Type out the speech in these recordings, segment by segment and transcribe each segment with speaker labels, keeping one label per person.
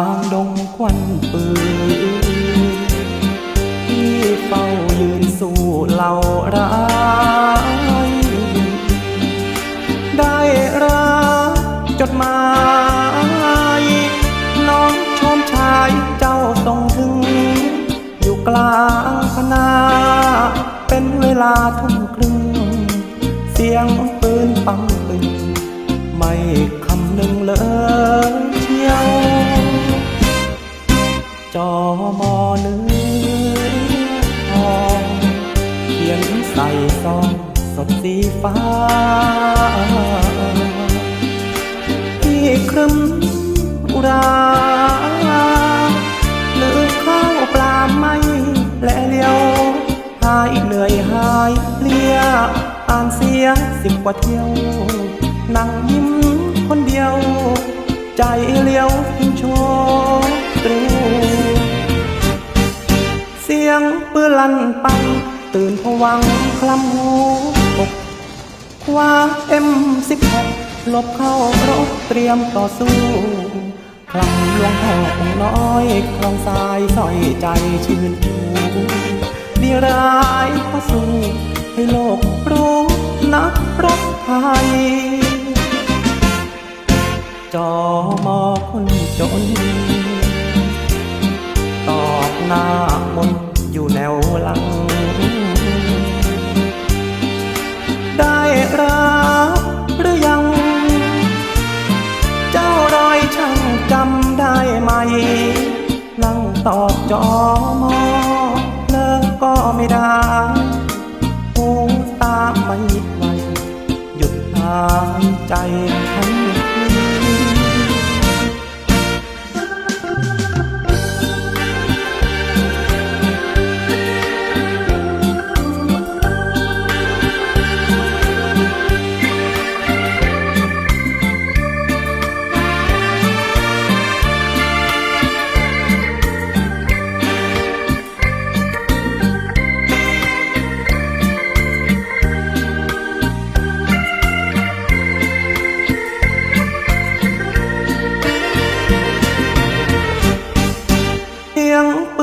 Speaker 1: างดงควันปืนที่เฝ้ายืนสู่เหล่าร้ายได้รับจดหมายน้องชมชายเจ้าส่งถึง อยู่กลางพนา เป็นเวลาทุ่ม สดสีฟ้าที่ครึมอุราหรือข้าวปลาไม่และเลี้ยวหายเหนื่อยหายเลียอ่านเสียสิบกว่าเที่ยว นั่งยิ้มคนเดียว ใจเลี้ยวพิงโชตรูเสียงปืนลั่นปังตื่นผวังคลำหู อกคว้าเอ็มสิบหกหลบเข้ารบเตรียมต่อสู้คลำหลวงพ่อองน้อยคลองสายสร้อยใจชื่นชูดีร้ายเข้าสู่ให้โลกรู้นักรบไทยจอมอคนจน ตอบหน้ามนอยู่แนวหลัง ตอบจอมอเลิกก็ไม่ได้หูตาไม่ไหวหยุดหายใจทัน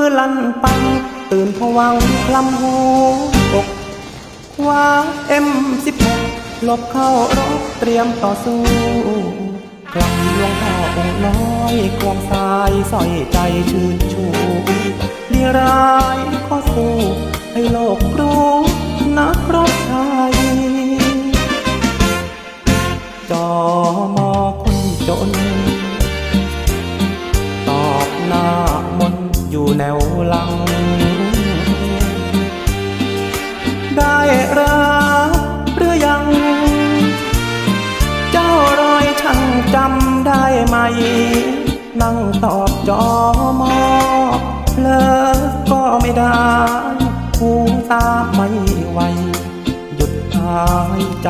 Speaker 1: งปืนลั่นปังตื่นผวังคลำหูอกคว้าเอ็มสิบหกหลบเข้ารบเตรียมต่อสู้กลับหลวงพ่อองค์น้อยควงสายสอยใจชื่นชูดีร้ายก็สู้ให้โลกรู้นักรบไทยจอมอคนจน แนวหลัง ได้รับหรือยัง เจ้ารอยช่างจำได้ไหม นั่งตอบจอมอเลอก็ไม่ได้หูตาไม่ไหวหยุดหายใจ